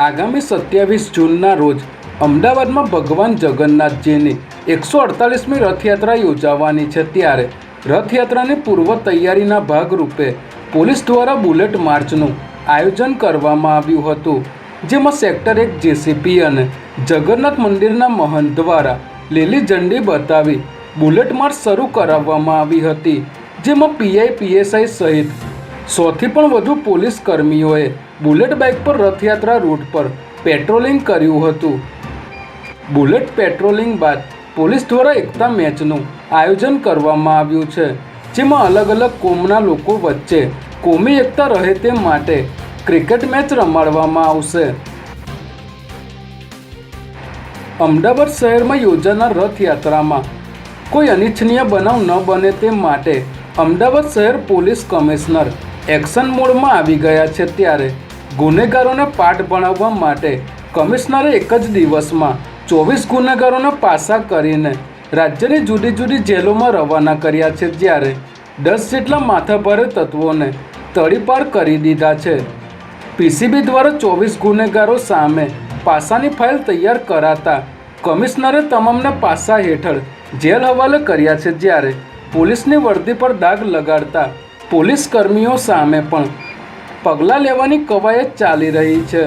આગામી સત્યાવીસ જૂનના રોજ અમદાવાદમાં ભગવાન જગન્નાથજીની એકસો અડતાલીસમી રથયાત્રા યોજાવાની છે ત્યારે રથયાત્રાની પૂર્વ તૈયારીના ભાગરૂપે પોલીસ દ્વારા બુલેટ માર્ચનું આયોજન કરવામાં આવ્યું હતું, જેમાં સેક્ટર એક જેસીપી અને જગન્નાથ મંદિરના મહંત દ્વારા લીલી ઝંડી બતાવી બુલેટ માર્ચ શરૂ કરાવવામાં આવી હતી, જેમાં પીઆઈ, પીએસઆઈ સહિત સોથી પણ વધુ પોલીસ કર્મીઓએ બુલેટ બાઇક પર રથયાત્રા રૂટ પર પેટ્રોલિંગ કર્યું હતું. બુલેટ પેટ્રોલિંગ બાદ પોલીસ દ્વારા એકતા મેચનું આયોજન કરવામાં આવ્યું છે, જેમાં અલગ અલગ કોમના લોકો વચ્ચે કોમી એકતા રહે તે માટે ક્રિકેટ મેચ રમાડવામાં આવશે. અમદાવાદ શહેરમાં યોજાનાર રથયાત્રામાં કોઈ અનિચ્છનીય બનાવ ન બને તે માટે અમદાવાદ શહેર પોલીસ કમિશનર એક્શન મોડમાં આવી ગયા છે ત્યારે ગુનેગારોને પાઠ ભણાવવા માટે કમિશનરે એક જ દિવસમાં ચોવીસ ગુનેગારોને પાસા કરીને રાજ્યની જુદી જુદી જેલોમાં રવાના કર્યા છે જ્યારે દસ જેટલા માથાભારે તત્વોને તડીપાર કરી દીધા છે. પીસીબી દ્વારા ચોવીસ ગુનેગારો સામે પાસાની ફાઇલ તૈયાર કરાતા કમિશનરે તમામને પાસા હેઠળ જેલ હવાલે કર્યા છે જ્યારે પોલીસની વર્દી પર દાગ લગાડતા પોલીસ કર્મીઓ સામે પણ પગલાં લેવાની કવાયત ચાલી રહી છે.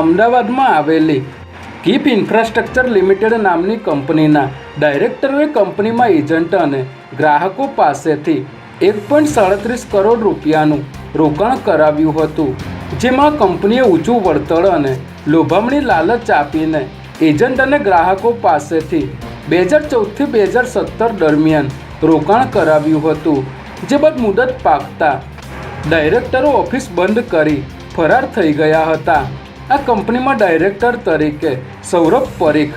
અમદાવાદમાં આવેલી કીપ ઇન્ફ્રાસ્ટ્રક્ચર લિમિટેડ નામની કંપનીના ડાયરેક્ટરોએ કંપનીમાં એજન્ટ અને ગ્રાહકો પાસેથી એક પોઈન્ટ સાડત્રીસ કરોડ રૂપિયાનું રોકાણ કરાવ્યું હતું, જેમાં કંપનીએ ઊંચું વળતર અને લોભામણી લાલચ આપીને એજન્ટ અને ગ્રાહકો પાસેથી બે હજાર ચૌદથી બે હજાર સત્તર દરમિયાન રોકાણ કરાવ્યું હતું. જે બાદ મુદત પાકતા. ડાયરેક્ટરો ઓફિસ બંધ કરી ફરાર થઈ ગયા હતા. આ કંપનીમાં ડાયરેક્ટર તરીકે સૌરભ પરીખ,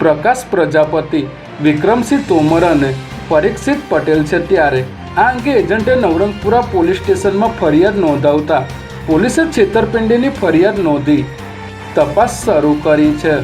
પ્રકાશ પ્રજાપતિ, વિક્રમસિંહ તોમર અને પરીક્ષિત પટેલ છે ત્યારે. આ અંગે એજન્ટે નવરંગપુરા પોલીસ સ્ટેશનમાં ફરિયાદ નોંધાવતા પોલીસે છેતરપિંડીની ફરિયાદ નોંધી તપાસ શરૂ કરી છે.